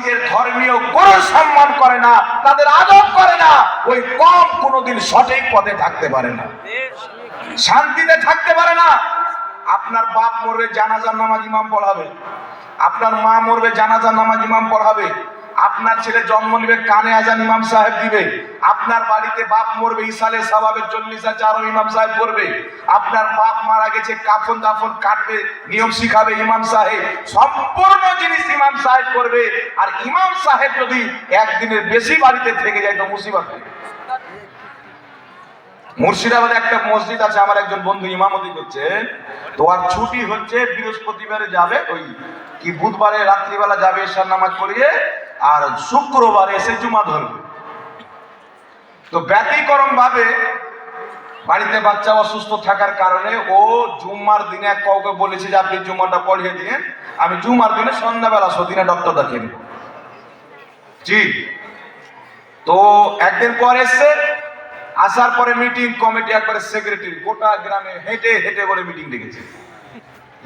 নিজের ধর্মীয় কোনো সম্মান করে না, তাদের আদর করে না, ওই কম কোনোদিন সঠিক পথে থাকতে পারে না। শান্তিতে থাকতে পারে না। আপনার বাপ মরবে, জানাজার নামাজ ইমাম পড়াবে। আপনার মা মরবে, জানাজার নামাজ ইমাম পড়াবে। আপনার ছেলে জন্ম নিবে কানে আজান ইমাম সাহেব দিবে। আপনার বাড়িতে বাপ মরবে, ইসালে সাবাবের চল্লিশা চারো ইমাম সাহেব করবে আপনার বাপ মারা গেছে, কাফন দাফন কাটবে, নিয়ম শিখাবে ইমাম সাহেব। সম্পূর্ণ জিনিস ইমাম সাহেব করবে। আর ইমাম সাহেব যদি একদিনের বেশি বাড়িতে থেকে যায়, তো মুসিবত মুর্শিদাবাদে একটা মসজিদ আছে, আমার একজন বন্ধু ইমামতি করছে। তো আর ছুটি হচ্ছে, বৃহস্পতিবারে যাবে ওই কি বুধবারে রাত্রিবেলা যাবে এসার নামাজ পড়িয়ে আর শুক্রবার এসে জুমা ধরবে। তো ব্যতিক্রম ভাবে বাড়িতে বাচ্চা অসুস্থ থাকার কারণে ও জুম্মার দিনে এক কাউকে বলেছে যে, আপনি জুম্মাটা পড়িয়ে দিন আমি জুম্মার দিনে সন্ধ্যাবেলা সদিনে ডক্টর দেখিয়ে জি। তো একদিন পর এসছে আসার পরে মিটিং কমিটি একবারে সেক্রেটারি গোটা গ্রামে হেঁটে হেঁটে করে মিটিং ডেকেছে।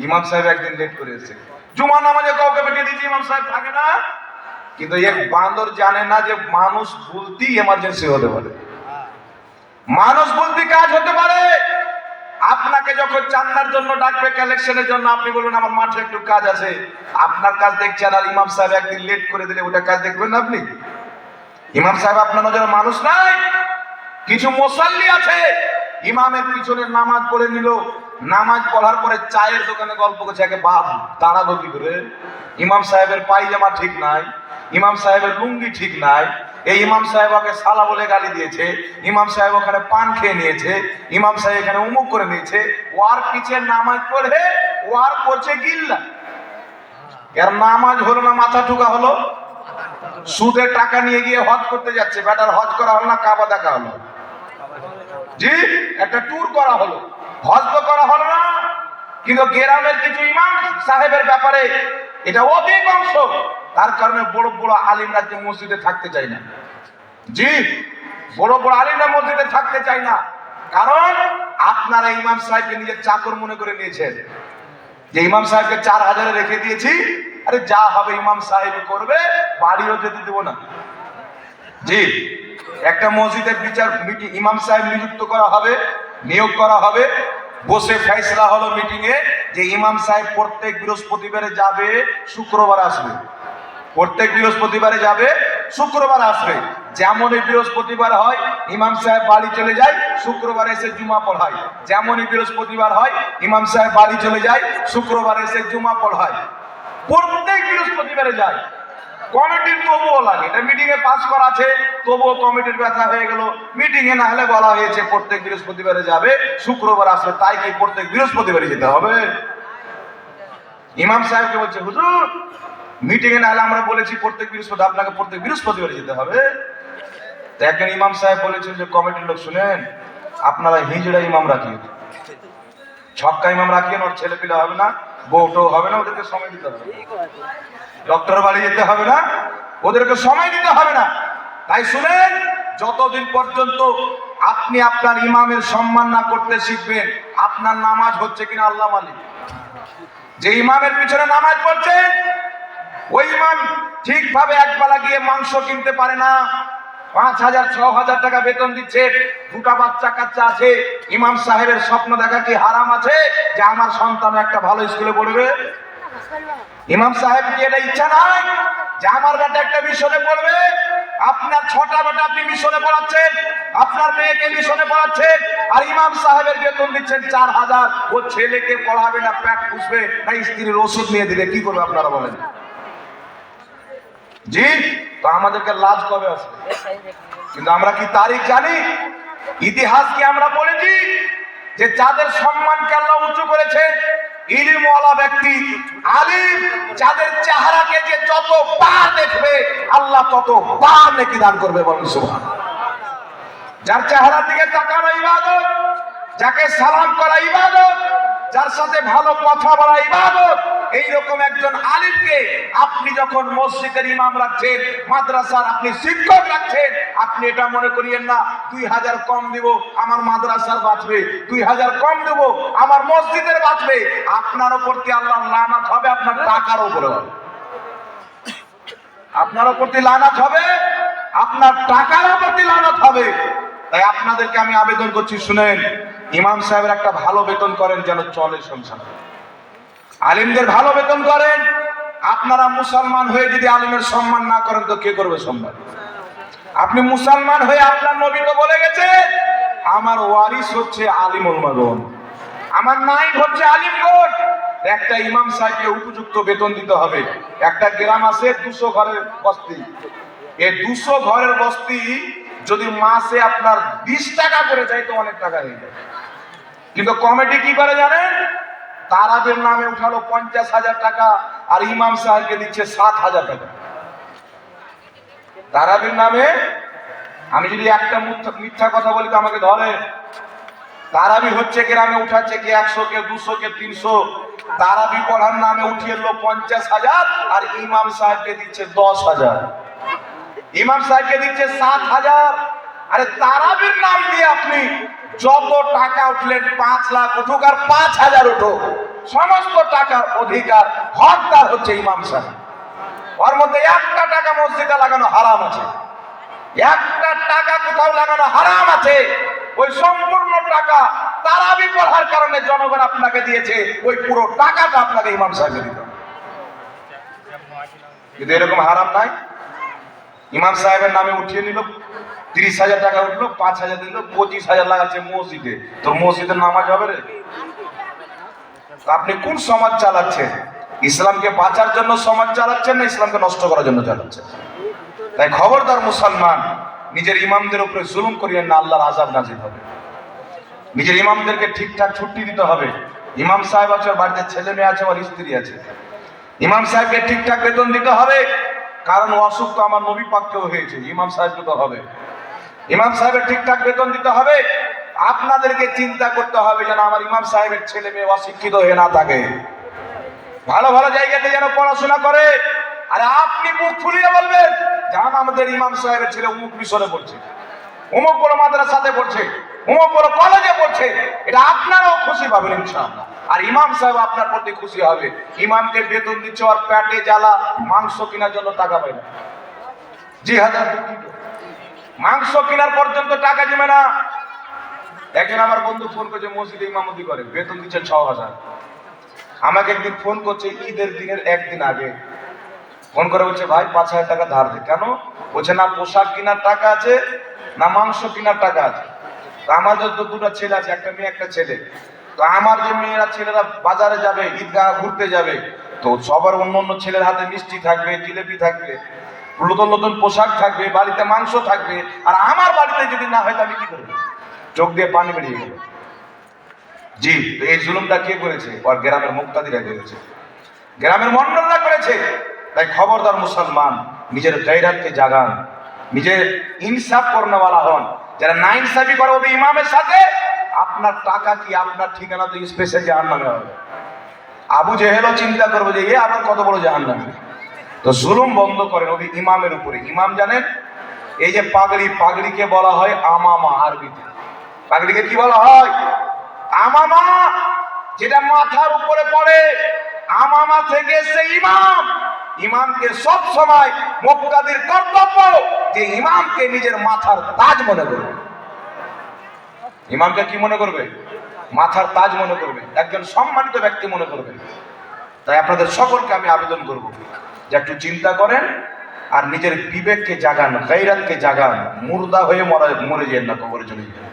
ইমাম সাহেব একদিন লেট করে এসেছে। জুমা নামাজে কাউকে বেটে দিয়েছে, ইমাম সাহেব থাকে না। কিন্তু এক বান্দর জানে না যে মানুষ বলতেই এমার্জেন্সি হতে পারে। মানুষ বলতে কাজ হতে পারে। আপনাকে যখন চান্দার জন্য ডাকবে কালেকশনের জন্য, আপনি বলবেন, আমার মাঠে একটু কাজ আছে। আপনার কাজ দেখছেন আর ইমাম সাহেব একদিন লেট করে দিলে ওটা কাজ দেখবেন না আপনি? ইমাম সাহেব আপনার নজরে মানুষ নাই। কিছু মোসাল্লি আছে। ইমামের পিছনে নামাজ পড়ে নিল। নামাজ পড়ার পরে চায়ের দোকানে গল্প করছে, একে বাপ দাঁড়াবো কি করে? ইমাম সাহেবের পায়জামা ঠিক নাই। ইমাম সাহেবের লুঙ্গি ঠিক নাই, এই ইমাম সাহেব ওকে সালা বলে গালি দিয়েছে, ইমাম সাহেব ওখানে পান খেয়ে নিয়েছে, ইমাম সাহেব এখানে উমুক করে নিয়েছে, ওয়ার পিছে নামাজ পড়ে, ওয়ার করছে গিল্লা। এর নামাজ হলো না, মাথা ঠুকা হলো। সুদের টাকা নিয়ে গিয়ে হজ করতে যাচ্ছে, বেটার হজ করা হলো না, কাবা দেখা হলো। জি, একটা ট্যুর করা হলো। হজ তো করা হলো না, কিন্তু গ্রামের কিছু ইমাম সাহেবের ব্যাপারে এটা অধিক অংশ তার কারণে বড় বড় আলিমরা যে মসজিদে থাকতে চায় না। জি, বড় বড় আলিমরা মসজিদে থাকতে চায় না। কারণ আপনারা ইমাম সাহেবকে নিজের চাকর মনে করে নিয়েছেন। যে ইমাম সাহেবকে চার হাজারে রেখে দিয়েছি, আরে যা হবে ইমাম সাহেব করবে, বাড়িও যেতে দেবো না। জি, একটা মসজিদের বিচার ইমাম সাহেব নিযুক্ত করা হবে, নিয়োগ করা হবে, বসে ফেসলা হলো মিটিং এ যে ইমাম সাহেব প্রত্যেক বৃহস্পতিবারে যাবে, শুক্রবার আসবে। প্রত্যেক বৃহস্পতিবারে যাবে, শুক্রবার আসবে। যেমনই বৃহস্পতিবার হয়, ইমাম সাহেব বাড়ি চলে যায়, শুক্রবার এসে জুমা পড়ায় যেমনই বৃহস্পতিবার হয়, ইমাম সাহেব বাড়ি চলে যায়, শুক্রবার এসে জুমা পড়ায় প্রত্যেক বৃহস্পতিবারে যায়। কমিটির তবুও লাগে। এটা মিটিং এ পাস করা আছে, তবুও কমিটির ব্যথা হয়ে গেল। মিটিং এ না হলে বলা হয়েছে, প্রত্যেক বৃহস্পতিবারে যাবে, শুক্রবার আসবে, তাই কি প্রত্যেক বৃহস্পতিবারে যেতে হবে? ইমাম সাহেবকে বলছে, হুজুর মিটিং এ না হলে আমরা বলেছি, প্রত্যেক বৃহস্পতি, আপনাকে প্রত্যেক বৃহস্পতিবারে যেতে হবে। একজন ইমাম সাহেব বলেছেন যে, কমিটির লোক শুনেন, আপনারা হিজড়া ইমাম রাখিয়ে ছক্কা ইমাম রাখিয়ে ওর ছেলে পিলে হবে না, বউটাও হবে না, ওদেরকে সময় দিতে হবে ডক্টর বাড়ি যেতে হবে না, ওদেরকে সময় দিতে হবে না। তাই শুনেন, যতদিন পর্যন্ত আপনি আপনার ইমামের সম্মান না করতে শিখবেন, আপনার নামাজ হচ্ছে কিনা আল্লাহ মালিক। যে ইমামের পিছনে নামাজ পড়ছেন ওই ইমাম ঠিকভাবে একবেলা গিয়ে মাংস কিনতে পারে না। পাঁচ হাজার, ছ হাজার টাকা বেতন দিচ্ছে। দুটা বাচ্চা কাচ্চা আছে। ইমাম সাহেবের স্বপ্ন দেখা কি হারাম আছে? যে আমার সন্তান একটা ভালো স্কুলে পড়বে? ইমাম সাহেব কি এটা ইচ্ছা নাই? যে আমার বেটা একটা মিশনে পড়বে? আপনার ছটা বেটা আপনি মিশনে পড়াচ্ছেন। আপনার মেয়েকে মিশনে পড়াচ্ছেন। আর ইমাম সাহেবের বেতন দিচ্ছেন চার হাজার। ও ছেলেকে পড়াবে না প্যাট পুষবে না, স্ত্রীর ওষুধ নিয়ে দিবে। কি করবে আপনারা বলেন? জি, তো আমাদেরকে লাজ কবে আসবে? কিন্তু আমরা কি তারিখ জানি? ইতিহাস কি আমরা পড়েছি যে যাদের সম্মানকে আল্লাহ উঁচু করেছে, ইলিমওয়ালা ব্যক্তি, আলিম, যাদের চেহারাকে যে যত বার দেখবে, আল্লাহ তত বার নেকি দান করবে বলেন সুবহান যার চেহারার দিকে তাকানো ইবাদত যাকে সালাম করা ইবাদত, যার সাথে ভালো কথা বলা ইবাদত, এইরকম একজন আলিমকে আপনি যখন মসজিদের ইমাম রাখছেন, মাদ্রাসার আপনি শিক্ষক রাখছেন, আপনি এটা মনে করিয়েন না, দুই হাজার কম দিব, আমার মাদ্রাসার বাঁচবে, দুই হাজার কম দেব, আমার মসজিদের বাঁচবে, আপনার ওপর কি আল্লাহ লানাত হবে, আপনার টাকার উপরে হবে। আপনার প্রতি লানাত হবে, আপনার টাকার প্রতি লানাত হবে। তাই আপনাদেরকে আমি আবেদন করছি, শুনেন। ইমাম সাহেবের একটা ভালো বেতন করেন যেন চলে সংসার। আলিমদের ভালো বেতন করেন, আপনারা মুসলমান হয়ে যদি আলিমের সম্মান না করেন তো কে করবে সম্মান? আপনি মুসলমান হয়ে আপনার নবী তো বলে গেছে, আমার ওয়ারিস হচ্ছে আলিম উলমাগণ আমার নাই হচ্ছে আলিমগণ একটা ইমাম সাহেবকে উপযুক্ত বেতন দিতে হবে। একটা গ্রাম আছে দুশো ঘরের বস্তি। এই দুশো ঘরের বস্তি যদি মাসে আপনার বিশ টাকা করে যায় তো অনেক টাকা হয়ে যায়। কিন্তু কমিটি কি করে জানেন? তারাদের নামে উঠালো পঞ্চাশ হাজার টাকা আর ইমাম সাহেবকে দিচ্ছে সাত হাজার টাকা। তারাবির নামে আমি যদি একটা মিথ্যা কথা বলি তো আমাকে ধরে। তারাবি হচ্ছে গ্রামে উঠাচ্ছে কে, একশো কে, দুশো কে, তিনশো। তারাবি পড়ার নামে উঠিয়ে এলো পঞ্চাশ হাজার আর ইমাম সাহেবকে দিচ্ছে দশ হাজার। ইমাম সাহেবকে দিচ্ছে সাত হাজার। আরে তারাবির নাম দিয়ে আপনি যত টাকা উঠলেন পাঁচ লাখ উঠুক আর পাঁচ হাজার উঠুক, সমস্ত টাকার অধিকার, হকদার হচ্ছে ইমাম সাহেব। ওর মধ্যে একটা টাকা মসজিদে লাগানো হারাম আছে। একটা টাকা কোথাও লাগানো হারাম আছে। ওই সম্পূর্ণ টাকা তারাবি পড়ার কারণে জনগণ আপনাকে দিয়েছে, ওই পুরো টাকাটা আপনাকে ইমাম সাহেবকে দিতে। কিন্তু এরকম হারাম নাই। ইমাম সাহেবের নামে উঠিয়ে নিল। তিরিশ হাজার টাকা উঠল, পাঁচ হাজার দিল, পঁচিশ হাজার লাগাচ্ছে মসজিদে। তো মসজিদের নামাজ হবে রে। আপনি কোন সমাজ চালাচ্ছেন? ইসলামকে বাঁচার জন্য সমাজ চালাচ্ছেন না ইসলামকে নষ্ট করার জন্য চালাচ্ছেন? তাই খবরদার মুসলমান, নিজের ইমামদের উপরে জুলুম করিয়েন না, আল্লাহর আজাব নাজির হবে। নিজের ইমামদেরকে ঠিকঠাক ছুটি দিতে হবে। ইমাম সাহেব আছে, ওর বাড়িতে ছেলে মেয়ে আছে, ওর স্ত্রী আছে। ইমাম সাহেবকে ঠিকঠাক বেতন দিতে হবে। কারণ অসুখ তো আমার নবী পাককেও হয়েছে, ইমাম সাহেবকে তো হবে। ইমাম সাহেবের ঠিকঠাক বেতন দিতে হবে। আপনাদেরকে চিন্তা করতে হবে যেন আমার ইমাম সাহেবের ছেলে মেয়ে অশিক্ষিত হয়ে না থাকে। ভালো ভালো জায়গাতে যেন পড়াশোনা করে। আরে আপনি মুখ খুলিয়ে বলবেন, জান আমাদের ইমাম সাহেবের ছেলে উমুক মিশরে পড়ছে অমুক বড় মাদ্রাসাতে পড়ছে অমুক বড় কলেজে পড়ছে। এটা আপনারাও খুশি পাবেন ইনশাআল্লাহ। আর ইমাম সাহেব আপনার প্রতি খুশি হবে। ইমামকে বেতন দিচ্ছে আর প্যাটে জ্বালা, মাংস কেনার জন্য টাকা পায় না। জি হাজার। মাংস কেনার পর্যন্ত টাকা জমে না। একজন আমার বন্ধু ফোন করছে, মসজিদে ইমামতি করে, বেতন দিচ্ছে ছ হাজার। আমাকে একদিন ফোন করছে, ঈদের দিনের একদিন আগে। ফোন করে বলছে, ভাই, পাঁচ হাজার টাকা ধার দে। কেন? বলছে, না, পোশাক কেনার টাকা আছে, না, মাংস কেনার টাকা আছে। তো আমাদের তো দুটো ছেলে আছে, একটা মেয়ে, একটা ছেলে। তো আমার যে মেয়েরা, ছেলেরা বাজারে যাবে, ঈদগাহ ঘুরতে যাবে, তো সবার অন্য অন্য ছেলের হাতে মিষ্টি থাকবে, জিলেপি থাকবে। নতুন নতুন পোশাক থাকবে, বাড়িতে মাংস থাকবে, আর আমার বাড়িতে যদি না হয় তো আমি কি করব? চোখ দিয়ে পানি বেরিয়ে গেল। জি, তো এই জুলুমটা কে করেছে? ওর গ্রামের মুক্তাদিরা করেছে। গ্রামের মন্ডলরা করেছে। তাই খবরদার মুসলমান, নিজের গাইরাতকে জাগান। নিজের ইনসাফ করনেওয়ালা হন। যারা না ইনসাফি করে, ওদের ইমামের সাথে আপনার টাকা কি, আপনার ঠিকানা তো স্পেশাল জাহান নামে হবে। আবু জেহেলও চিন্তা করব যে, এ আবার কত বড় জাহান নামে তো জুলুম বন্ধ করেন ওই ইমামের উপরে। ইমাম জানেন? এই যে পাগড়ি, পাগড়িকে বলা হয় আমামা আরবিতে। পাগড়িকে কি বলা হয়? আমামা, যেটা মাথার উপরে পড়ে। আমামা থেকে সে ইমাম। ইমামকে সব সময় মুক্তাদির কর্তব্য যে ইমামকে নিজের মাথার তাজ মনে করবে। ইমামকে কি মনে করবে? মাথার তাজ মনে করবে। একজন সম্মানিত ব্যক্তি মনে করবে। তাই আপনাদের সকলকে আমি আবেদন করব যে একটু চিন্তা করেন আর নিজের বিবেককে জাগান, গাইরাতকে জাগান, মুর্দা হয়ে মরা মরে যেন না, কবরে চলে যান।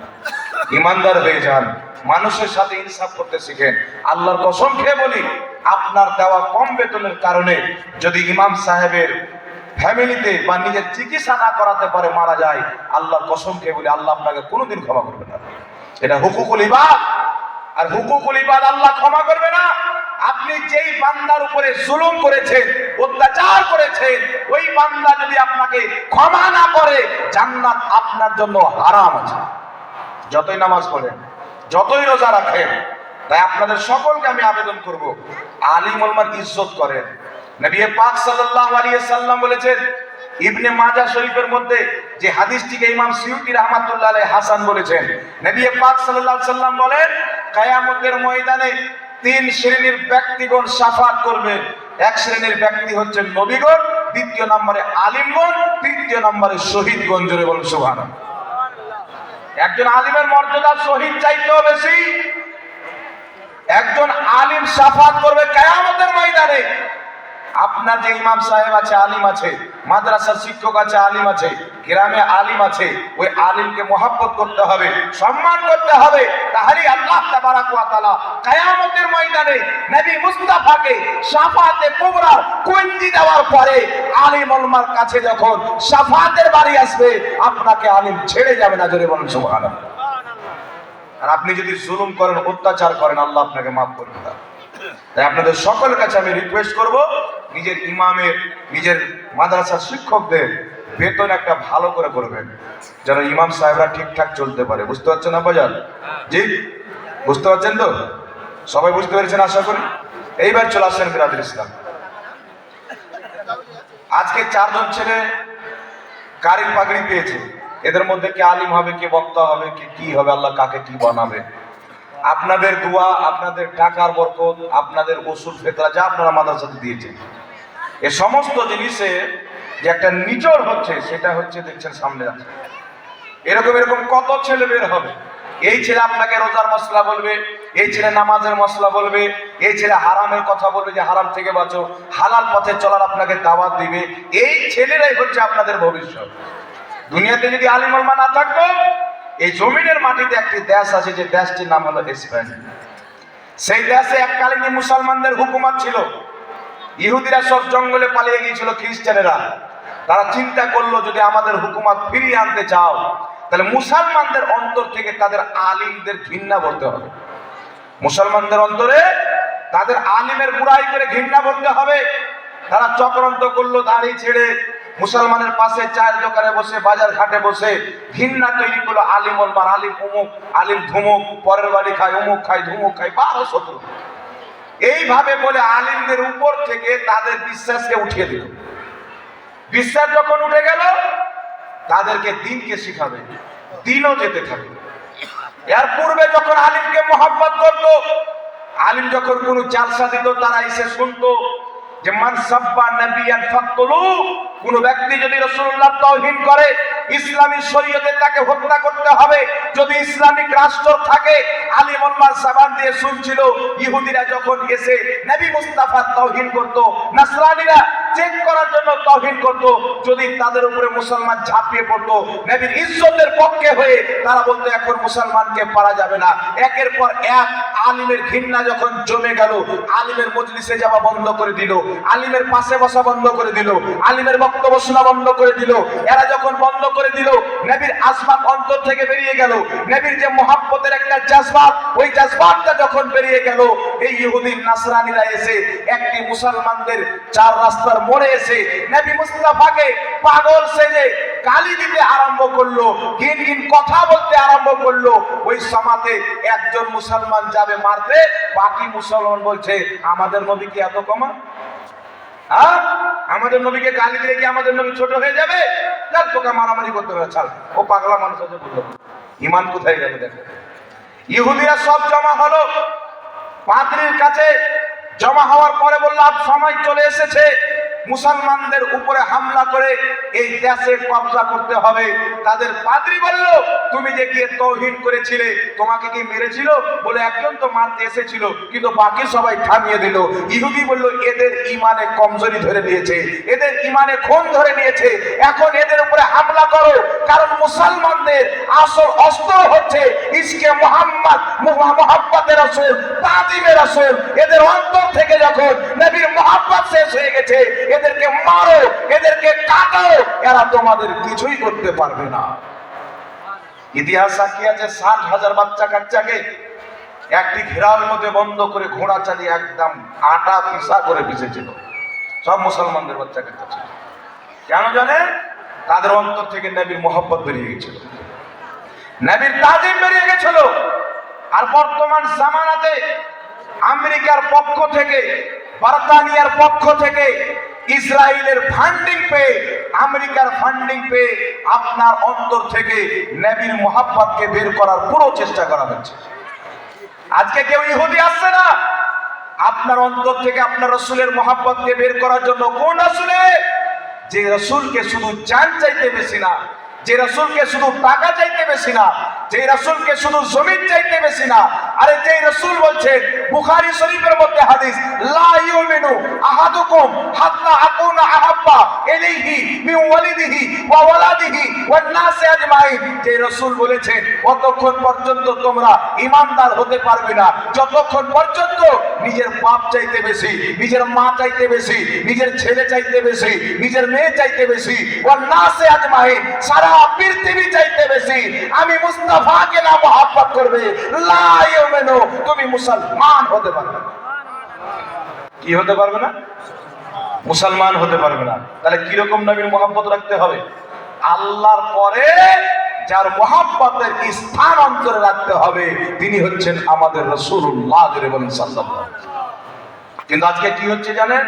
ইমানদার হয়ে যান, মানুষের সাথে ইনসাফ করতে শিখেন। আল্লাহর কসম খেয়ে বলি, আপনার দেওয়া কম বেতনের কারণে যদি ইমাম সাহেবের ফ্যামিলিতে বা নিজের চিকিৎসা না করাতে পারে, মারা যায়, আল্লাহর কসম খেয়ে বলি, আল্লাহ আপনাকে কোনোদিন ক্ষমা করবে না। এটা হুকুকুল ইবাদ। আর হুকুকুল ইবাদ আল্লাহ ক্ষমা করবে না। আপনি যেই বান্দার উপরে জুলুম করেছেন, অত্যাচার করেছেন, ওই বান্দা যদি আপনাকে ক্ষমা না করে, জান্নাত আপনার জন্য হারাম আছে। যতই নামাজ পড়েন, যতই রোজা রাখেন, তাই আপনাদের সকলকে আমি আবেদন করব, আলিম ওলমার ইজ্জত করেন। নবী পাক সাল্লাল্লাহু আলাইহি সাল্লাম বলেছেন, ইবনে মাজাহ শরীফের মধ্যে যে হাদিসটিকে ইমাম সিউতি রাহমাতুল্লাহ হাসান বলেছেন, নবী পাক সাল্লাল্লাহু আলাইহি সাল্লাম বলেন, কিয়ামতের ময়দানে তিন শ্রেণির ব্যক্তিগণ সাফাত করবে। এক শ্রেণির ব্যক্তি হচ্ছে নবীগণ, দ্বিতীয় নম্বরে আলিমগণ, তৃতীয় নম্বরে শহীদগণ। জোরে বলুন সুভান একজন আলিমের মর্যাদা শহীদ চাইতেও বেশি। একজন আলিম সাফাত করবে কেয়ামতের ময়দানে। আপনার যে ইমাম সাহেব আছে, আলিম আছে, মাদ্রাসার শিক্ষক আছে, আলিম আছে, গ্রামে আলিম আছে, ওই আলিমকে মোহাব্বত করতে হবে, সম্মান করতে হবে। তাহলে আল্লাহ কিয়ামতের ময়দানে নবী মুস্তাফাকে শাফাতে কুবরা কুইন্দি দেওয়ার পরে আলিম ওলমার কাছে যখন সাফাতের বাড়ি আসবে, আপনাকে আলিম ছেড়ে যাবে না, জোরে বলুন সুবহানাল্লাহ। আর আপনি যদি জুলুম করেন, অত্যাচার করেন, আল্লাহ আপনাকে মাফ করবে তাই আপনাদের সকলের কাছে আমি রিকোয়েস্ট করব নিজের ইমামের, নিজের মাদ্রাসার শিক্ষকদের বেতন একটা ভালো করে করবেন, যেন ইমাম সাহেবরা ঠিকঠাক চলতে পারে। বুঝতে পারছেন না বাজার জি? বুঝতে পারছেন তো? সবাই বুঝতে পেরেছেন আশা করি? এইবার চলে আসছেন বিরাদুল ইসলাম। আজকে চারজন ছেলে গাড়ির পাগড়ি পেয়েছে। এদের মধ্যে কে আলিম হবে, কে বক্তা হবে, কে কি হবে, আল্লাহ কাকে কি বানাবে? আপনাদের দোয়া, আপনাদের টাকার বরকত, আপনাদের ওষুধ ফেতরা যা আপনারা মাদ্রাসাতে দিয়েছেন। এ সমস্ত জিনিসে যে একটা নিচড় হচ্ছে, সেটা হচ্ছে দেখছেন সামনে আছে। এরকম এরকম কত ছেলে বের হবে? এই ছেলে আপনাকে রোজার মশলা বলবে, এই ছেলে নামাজের মশলা বলবে, এই ছেলে হারামের কথা বলবে যে হারাম থেকে বাঁচো, হালাল পথে চলার আপনাকে দাওয়াত দিবে। এই ছেলেরাই হচ্ছে আপনাদের ভবিষ্যৎ। দুনিয়াতে যদি আলিমলমা না থাকতো, এই জমিনের মাটিতে একটি দেশ আছে, যে দেশটির নাম হলো স্পেন। সেই দেশে এককালীন মুসলমানদের হুকুমত ছিল ইহুদিরা সব জঙ্গলে পালিয়ে গিয়েছিল, খ্রিস্টানেরা। তারা চিন্তা করল, যদি আমাদের হুকুমত ফিরিয়ে আনতে চাও, তাহলে মুসলমানদের অন্তর থেকে তাদের আলিমদের ঘৃণা বলতে হবে। মুসলমানদের অন্তরে তাদের আলিমের বুড়াই করে ঘৃণা বলতে হবে। তারা চক্রান্ত করল দাড়ি ছেড়ে, মুসলমানের পাশে চায়ের দোকানে বসে বাজার ঘাটে বসে, ঘৃণা তৈরি করল আলিম ওলমার আলিম অমুক আলিম ধুমুক, পরের বাড়ি খায় অমুক খায়, ধুমুক খায় বারো শত্রু এইভাবে বলে আলিমদের উপর থেকে তাদের বিশ্বাসকে উঠিয়ে দিল। বিশ্বাস যখন উঠে গেল, তাদেরকে দিনকে শিখাবে, দিনও যেতে থাকবে। এর পূর্বে যখন আলিমকে মোহাম্মত করত, আলিম যখন কোনো জালসা দিত, তারা এসে শুনতো যে মানসাব্বা নবিয়ান ফাকতুলু, কোন ব্যক্তি যদি রাসূলুল্লাহ তাওহীদ করে, ইসলামী শরীয়তে তাকে হত্যা করতে হবে। যদি ইসলামিক রাষ্ট্র থাকে আলী মোহাম্মদ সাবান দিয়ে শুনছিল, ইহুদিরা যখন এসে নবী মুস্তাফা তাওহীদ করত, নাসরানীরা চেক করার জন্য তাওহীদ করত, যদি তাদের উপরে মুসলমান ঝাঁপিয়ে পড়তো, নবীর ইজ্জতের পক্ষে হয়ে তারা বলতো, এখন মুসলমানকে পারা যাবে না। একের পর এক আলিমের ঘৃণা যখন জমে গেল, আলিমের মজলিসে যাওয়া বন্ধ করে দিল, আলিমের পাশে বসা বন্ধ করে দিল, আলিমের বক্তব্য শোনা বন্ধ করে দিল, এরা যখন বন্ধ করে দিল, নবীর আসমাত অন্তর থেকে বেরিয়ে গেল, নবীর যে মোহাব্বতের একটা জাজবাত, ওই জাজবাতটা যখন বেরিয়ে গেল, এই ইহুদিন নাসরানিরা এসে একটি মুসলমানদের চার রাস্তার মোড়ে এসে নবী মুস্তাফাকে পাগল সেজে গালি দিতে আরম্ভ করল গিন গিন কথা বলতে আরম্ভ করল। ওই সমাতে একজন মুসলমান যাবে মারতে, বাকি মুসলমান বলছে, আমাদের নবী কি এত কমা হ্যাঁ? আমাদের নবীকে গালি দিলে কি আমাদের নবী ছোট হয়ে যাবে? যাক, তোকে মারামারি করতে হবে, ছাড়। ও পাগলা মানুষ আছে বলল। ইমান কোথায় গেল দেখো। ইহুদিরা সব জমা হলো। পাদ্রির কাছে জমা হওয়ার পরে বলল, আজ সময় চলে এসেছে। মুসলমানদের উপরে হামলা করে এই দেশে কবজা করতে হবে। তাদের পাদ্রি বলল, তুমি যে গিয়ে তৌহিদ করেছিলে, তোমাকে কি মেরেছিল? বলে, একজন তো মারতে এসেছিল, কিন্তু বাকি সবাই থামিয়ে দিল। ইহুদি বলল, এদের ইমানে কমজোরি ধরে নিয়েছে, এদের ইমানে খুন ধরে নিয়েছে। এখন এদের উপরে হামলা করো, কারণ মুসলমানদের আসল অস্ত্র হচ্ছে ইসকে মোহাম্মদ মোহাম্মতের আসল তাজিমের আসল এদের অন্তর থেকে যখন নবীর মোহাম্মদ শেষ হয়ে গেছে এদেরকে মারো, এদেরকে কাটো এরা তোমাদের কিছুই করতে পারবে না। ইতিহাস সাক্ষী আছে, ষাট হাজার বাচ্চা কাচ্চাকে একটি ঘেরার মধ্যে বন্ধ করে ঘোড়া চালিয়ে একদম আটা পিসা করে পিছেছিল সব মুসলমানদের বাচ্চা কাচ্চা ছিল। কেন জানে? তাদের অন্তর থেকে নবীর মোহাম্মত বেরিয়ে গেছিল। নবীর তাজিম বেরিয়ে গেছিল। আর বর্তমান জামানাতে আমেরিকার পক্ষ থেকে, বার্তানিয়ার পক্ষ থেকে ইসরায়েলের ফান্ডিং পেয়ে, আমেরিকার ফান্ডিং পেয়ে আপনার অন্তর থেকে নবীর মোহাম্মতকে বের করার পুরো চেষ্টা করা হচ্ছে। আজকে কেউ ইহুদি আসছে না। আপনার অন্তর থেকে আপনার রসুলের মোহাম্মতকে বের করার জন্য কোন রসুলে? যে রসুলকে শুধু চান চাইতে বেশি না, যে রসুলকে শুধু টাকা চাইতে বেশি না, যে রসুলকে শুধু জমিন চাইতে বেশি না, আরে যে রসুল বলছেন, বুখারী শরীফের মধ্যে হাদিস আহাদুকুম হাত্তা যে রসুল বলেছেন ততক্ষণ পর্যন্ত তোমরা ইমানদার হতে পারবে না। যতক্ষণ পর্যন্ত নিজের বাপ চাইতে বেশি, নিজের মা চাইতে বেশি, নিজের ছেলে চাইতে বেশি, নিজের মেয়ে চাইতে বেশি, ওয়ান নাসি সারা পৃথিবী চাইতে বেশি, আমি মুস্তাফাকে না মহাব্বত করবে। লা ইউমিনু তুমি মুসলমান হতে পারবে না। কি হতে পারবে না? মুসলমান হতে পারবে না। তাহলে কীরকম নবীর মোহাম্মত রাখতে হবে? আল্লাহর পরে যার মোহাম্মতের স্থান অন্তরে রাখতে হবে, তিনি হচ্ছেন আমাদের আলাইহি কিন্তু আজকে কি হচ্ছে জানেন?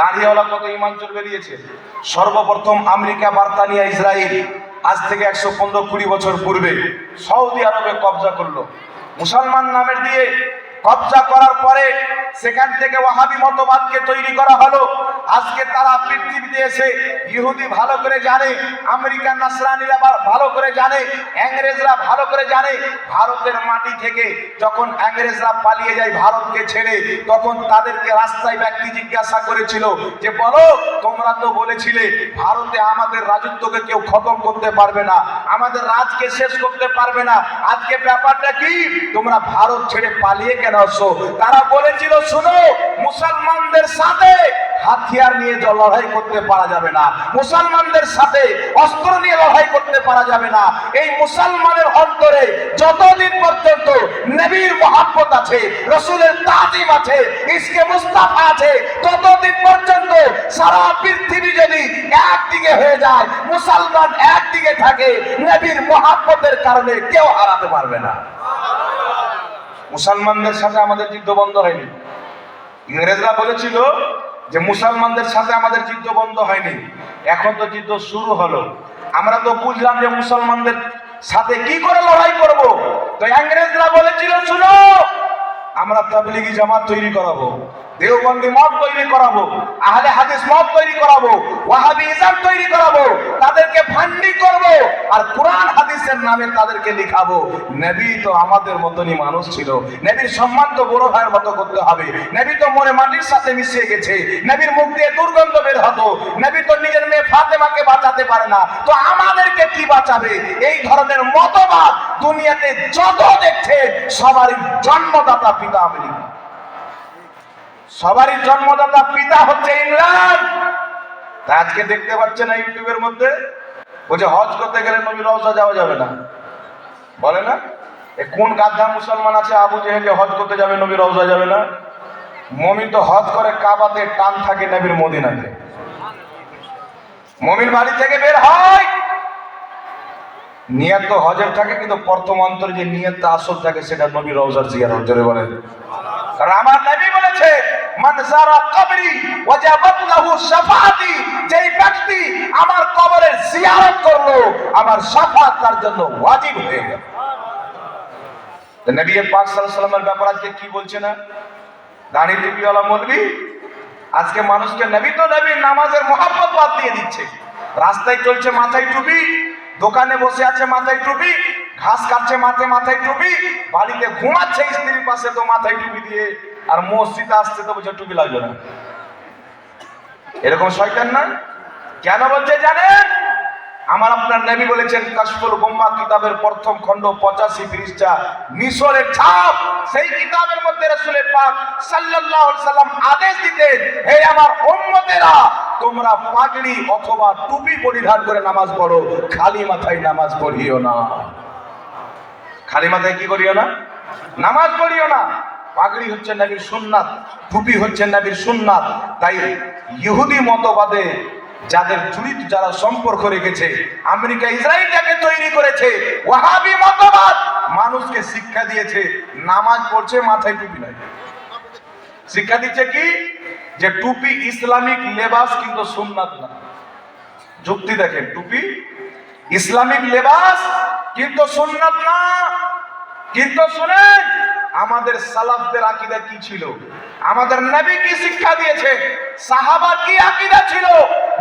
দাঁড়িয়েওয়ালা কত ইমান চোর বেরিয়েছে। সর্বপ্রথম আমেরিকা, বার্তানিয়া ইসরায়েল আজ থেকে একশো পনেরো কুড়ি বছর পূর্বে সৌদি আরবে কবজা করল। মুসলমান নামের দিয়ে কবজা করার পরে সেখান থেকে ওয়াহাবি মতবাদকে তৈরি করা হলো। আজকে তারা পৃথিবীতে এসে ইহুদি ভালো করে জানে, আমেরিকান নাসরানিরা ভালো করে জানে, ইংরেজরা ভালো করে জানে, ভারতের মাটি থেকে যখন ইংরেজরা পালিয়ে যায় ভারতকে ছেড়ে, তখন তাদেরকে রাস্তায় ব্যক্তি জিজ্ঞাসা করেছিল যে, বলো, তোমরা তো বলেছিলে ভারতে আমাদের রাজত্বকে কেউ খতম করতে পারবে না, আমাদের রাজকে শেষ করতে পারবে না। আজকে ব্যাপারটা কি? তোমরা ভারত ছেড়ে পালিয়ে কেন আসো। তারা বলেছিল, শুনো, মুসলমানদের সাথে হাতিয়ার নিয়ে লড়াই করতে পারা যাবে না। মুসলমানদের সাথে অস্ত্র নিয়ে লড়াই করতে পারা যাবে না। এই মুসলমানের অন্তরে যতদিন পর্যন্ত নবীর মহাব্বত আছে, রসুলের তাজিম আছে, ইসকে মুস্তাফা আছে, ততদিন পর্যন্ত সারা পৃথিবী যদি একদিকে হয়ে যায়, মুসলমান একদিকে থাকে, নবীর মহাব্বতের কারণে কেউ হারাতে পারবে না। মুসলমানদের সাথে আমাদের যুদ্ধ বন্ধ হয়নি। ইংরেজরা বলেছিল যে মুসলমানদের সাথে আমাদের যুদ্ধ বন্ধ হয়নি। এখন তো যুদ্ধ শুরু হলো। আমরা তো বুঝলাম যে মুসলমানদের সাথে কি করে লড়াই করব। তো ইংরেজরা বলেছিল, শুনো, আমরা তাবলিগি জামাত তৈরি করাবো। দেওবন্দি মত তৈরি করাবো, আহলে হাদিস মত তৈরি করাবো, ওয়াহাবি ইসলাম তৈরি করাবো, তাদেরকে ফান্ডি করব আর কোরআন হাদিসের নামে তাদেরকে লিখাবো। নবী তো আমাদের মতনই মানুষ ছিল। নবীর সম্মান তো বড় ভাইয়ের মতো করতে হবে। নবী তো মনে মাটির সাথে মিশিয়ে গেছে। নবীর মুখ দিয়ে দুর্গন্ধ বের হতো। নবী তো নিজের মেয়ে ফাতেমাকে বাঁচাতে পারে না। তো আমাদেরকে কি বাঁচাবে? এই ধরনের মতবাদ দুনিয়াতে যত দেখছে, সবারই জন্মদাতা পিতা আমেরিকা। সবারই জন্মদাতা পিতা হচ্ছে ইংল্যান্ড তা আজকে দেখতে পাচ্ছে না ইউটিউবের মধ্যে বলছে হজ করতে গেলে নবী রওজা যাওয়া যাবে না। বলে না? এ কোন গাধা মুসলমান আছে আবু জেহেল হজ করতে যাবে, নবী রওজা যাবে না? মমিন তো হজ করে কাবাতে টান থাকে নবীর মদিনাতে। মমিন বাড়ি থেকে বের হয়। নিয়ত তো হজের থাকে, কিন্তু প্রথম অন্তরে যে নিয়তটা আসল থাকে, সেটা নবী রওজার জিয়ারত, জোরে বলে কারণ আমার নবী বলেছে মান যারা কবরি, ওয়াজাবাত লাহু শাফাআতি, যেই ব্যক্তি আমার কবরের জিয়ারত করল, আমার শাফাত তার জন্য ওয়াজিব হয়ে গেল। নবী পাক সাল্লাল্লাহু আলাইহি ব্যাপার আজকে কি বলছে না? দাঁড়িয়ে টুপিওয়ালা মৌলবি আজকে মানুষকে নবী তো নবী, নামাজের মহাব্বত বাদ দিয়ে দিচ্ছে। রাস্তায় চলছে মাথায় টুপি, দোকানে বসে আছে মাথায় টুপি, ঘাস কাটছে মাথায় মাথায় টুপি, বাড়িতে ঘুমাচ্ছে স্ত্রীর পাশে তো মাথায় টুপি দিয়ে। আর মসজিদে আসতে তো বলছে টুপি লাগবে না। এরকম শয়তান না কেন বলছে জানেন? আমার আপনার নবী বলেছেন, কাশফুল গোম্মা কিতাবের প্রথম খণ্ড পঁচাশি পৃষ্ঠা, মিশরের ছাপ, সেই কিতাবের মধ্যে রসুলের পাক সাল্লাল্লাহু সাল্লাম আদেশ দিতেন, হে আমার উম্মতেরা, তোমরা পাগড়ি অথবা টুপি পরিধান করে নামাজ পড়ো, খালি মাথায় নামাজ পড়িও না। খালি মাথায় কি করিও না? নামাজ পড়িও না। পাগড়ি হচ্ছে নবীর সুন্নাত, টুপি হচ্ছে নবীর সুন্নাত। তাই ইহুদি মতবাদে যাদের জড়িত যারা সম্পর্ক রেখেছে, আমেরিকা ইসরায়েল যাকে তৈরি করেছে, ওয়াহাবি মতবাদ, মানুষকে শিক্ষা দিয়েছে, নামাজ পড়ছে, মাথায় টুপি নাই। শিক্ষা দিচ্ছে কি? যে টুপি ইসলামিক লেবাস কিন্তু সুন্নাত না। যুক্তি দেখেন, টুপি ইসলামিক লেবাস কিন্তু সুন্নাত না। কিন্তু শুনেন আমাদের সালাফদের আকীদা কি ছিল? আমাদের নবী কি শিক্ষা দিয়েছে? সাহাবার কি আকীদা ছিল?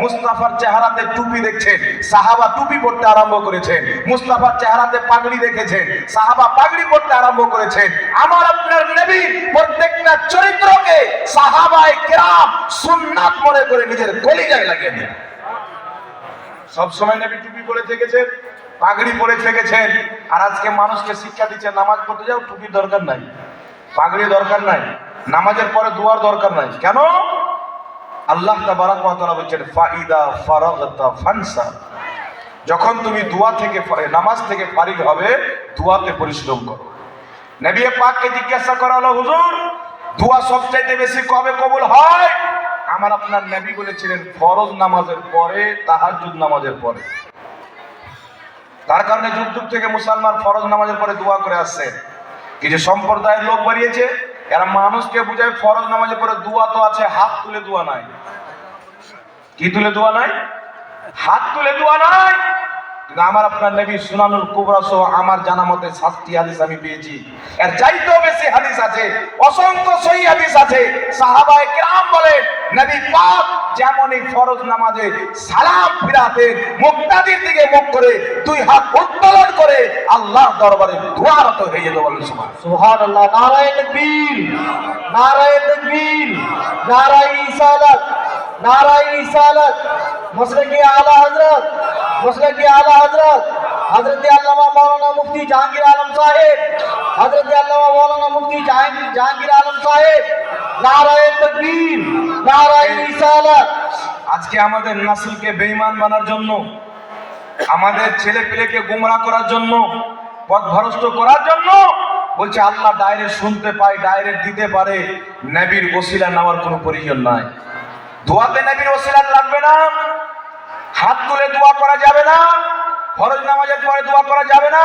মুস্তাফার চেহারাতে টুপি দেখছেন, সাহাবা টুপি পড়তে আরম্ভ করেছেন, মুস্তাফার চেহারাতে পাগড়ি দেখেছেন, সাহাবা পাগড়ি পড়তে আরম্ভ করেছেন। আমার আপনার নবী প্রত্যেকটা চরিত্রকে সাহাবায়ে কেরাম সুন্নাত মনে করে নিজের কলিজায় লাগিয়ে দেন সব সময় নবী টুপি পরে থেকেছেন। পাগড়ি পরে থেকেছেন আর আজকে মানুষকে শিক্ষা দিচ্ছে নামাজ পড়তে যাও, টুপির দরকার নাই। পাগড়ি দরকার নাই, নামাজের পরে দুয়ার দরকার নাই। কেন? আল্লাহ তাবারাক ওয়া বলছেন, ফাইদা ফারাগতা ফানসা। যখন তুমি দোয়া থেকে নামাজ থেকে ফারিগ হবে, দোয়াতে পরিশ্রম করো। নবী পাককে জিজ্ঞাসা করা হলো হুজুর, দোয়া সবচাইতে বেশি কবে কবুল হয়? আমার আপনার নবী বলেছিলেন, ফরজ নামাজের পরে, তাহাজ্জুদ নামাজের পরে। তার কারণে যুগ যুগ থেকে মুসলমান ফরজ নামাজের পরে দোয়া করে আসছে। কিছু সম্প্রদায়ের লোক বাড়িয়েছে এরা মানুষকে বুঝায় ফরজ নামাজের পরে দোয়া তো আছে, হাত তুলে দোয়া নাই। কি তুলে দোয়া নাই? হাত তুলে দোয়া নাই। আমার আপনার নবী সুনানুল কুবরা সহ আমার জানা মতে সাতটি হাদিস আমি পেয়েছি। এর চাইতেও বেশি হাদিস আছে, অসংখ্য সহি হাদিস আছে। সাহাবায়ে কেরাম বলেন, নবী পাক যেমন এই ফরজ নামাজে সালাম ফিরাতে মুক্তাদির দিকে মুখ করে দুই হাত উত্তোলন করে আল্লাহ দরবারে দোয়ারত হয়ে যেত বলেন, সুবহান। সুবহান আল্লাহ নারায় তকবীর নারায় তকবীর, নারায় ইসালাত জাহাঙ্গীর আলম সাহেব জাহাঙ্গীর আলম সাহেব আজকে আমাদের নাসিলকে বেঈমান বানার জন্য, আমাদের ছেলে পেলেকে গুমরা করার জন্য, পথভ্রষ্ট করার জন্য বলছে, আল্লাহ ডাইরেক্ট শুনতে পায় ডাইরেক্ট দিতে পারে, নবীর ওসিলা নেওয়ার কোনো প্রয়োজন নাই। দোয়াতে নবীর ওসিলা লাগবে না। হাত তুলে দোয়া করা যাবে না। ফরজ নামাজের পরে দোয়া করা যাবে না।